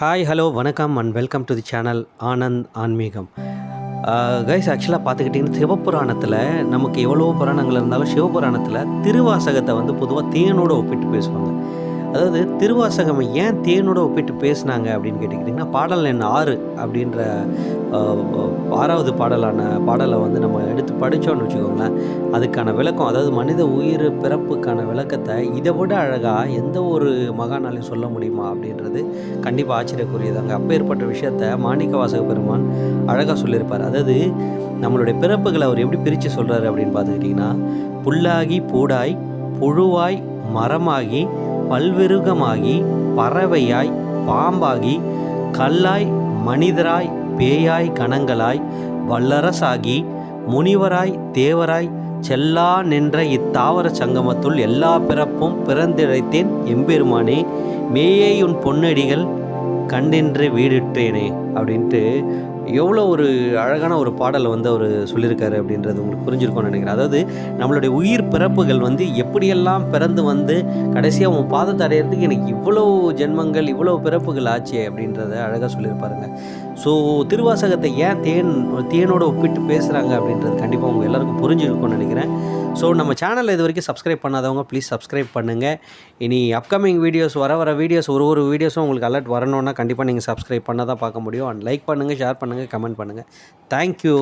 Hi hello வணக்கம் and welcome to the channel uh, Anand ஆன்மீகம் guys ஆக்சுவலாக பார்த்துக்கிட்டிங்கன்னா சிவபுராணத்தில் நமக்கு எவ்வளோ புராணங்கள் இருந்தாலும் சிவபுராணத்தில் திருவாசகத்தை வந்து பொதுவாக தேனோடு ஒப்பிட்டு பேசுவாங்க. அதாவது திருவாசகம் ஏன் தேனோட ஒப்பிட்டு பேசுனாங்க அப்படின்னு கேட்டுக்கிட்டிங்கன்னா பாடல் எண் ஆறு அப்படின்ற ஆறாவது பாடலான பாடலை வந்து நம்ம எடுத்து படித்தோன்னு வச்சுக்கோங்களேன். அதுக்கான விளக்கம் அதாவது மனித உயிர் பிறப்புக்கான விளக்கத்தை இதை விட அழகாக எந்த ஒரு மகானாலையும் சொல்ல முடியுமா அப்படின்றது கண்டிப்பாக ஆச்சரியக்குரியதாங்க. அப்பேற்பட்ட விஷயத்த மாணிக்க வாசக பெருமான் அழகாக சொல்லியிருப்பார். அதாவது நம்மளுடைய பிறப்புகளை அவர் எப்படி பிரித்து சொல்கிறாரு அப்படின்னு பார்த்துக்கிட்டிங்கன்னா புல்லாகி பூடாய் புழுவாய் மரமாகி பல்விருகமாகி பறவையாய் பாம்பாகி கல்லாய் மனிதராய் பேயாய் கணங்களாய் வல்லரசாகி முனிவராய் தேவராய் செல்லா நின்ற இத்தாவர சங்கமத்துள் எல்லா பிறப்பும் பிறந்திழைத்தேன் எம்பெருமானே. மேயே உன் பொன்னடிகள் கண்டென்று வீடிட்டேனே அப்படின்ட்டு எவ்வளோ ஒரு அழகான ஒரு பாடலை வந்து அவர் சொல்லியிருக்காரு அப்படின்றது உங்களுக்கு புரிஞ்சிருக்கும்னு நினைக்கிறேன். அதாவது நம்மளுடைய உயிர் பிறப்புகள் வந்து எப்படியெல்லாம் பிறந்து வந்து கடைசியாக உன் பாதத்தை அடையிறதுக்கு எனக்கு இவ்வளோ ஜென்மங்கள் இவ்வளோ பிறப்புகள் ஆச்சு அப்படின்றத அழகாக சொல்லியிருப்பாருங்க. ஸோ திருவாசகத்தை ஏன் தேன் தேனோட ஒப்பிட்டு பேசுகிறாங்க அப்படின்றது கண்டிப்பாக உங்கள் எல்லாருக்கும் புரிஞ்சிருக்கும்னு நினைக்கிறேன். ஸோ நம்ம சேனலில் இது வரைக்கும் சப்ஸ்கிரைப் பண்ணாதவங்க ப்ளீஸ் சப்ஸ்கிரைப் பண்ணுங்கள் இனி அப்கமிங் வீடியோஸ் வர வர வீடியோஸ் ஒரு ஒரு வீடியோஸும் உங்களுக்கு அலர்ட் வரணுன்னா கண்டிப்பாக நீங்கள் சப்ஸ்கிரைப் பண்ண தான் பார்க்க முடியும். அண்ட் லைக் பண்ணுங்கள் ஷேர் பண்ணுங்கள் கமெண்ட் பண்ணுங்கள் தேங்க்யூ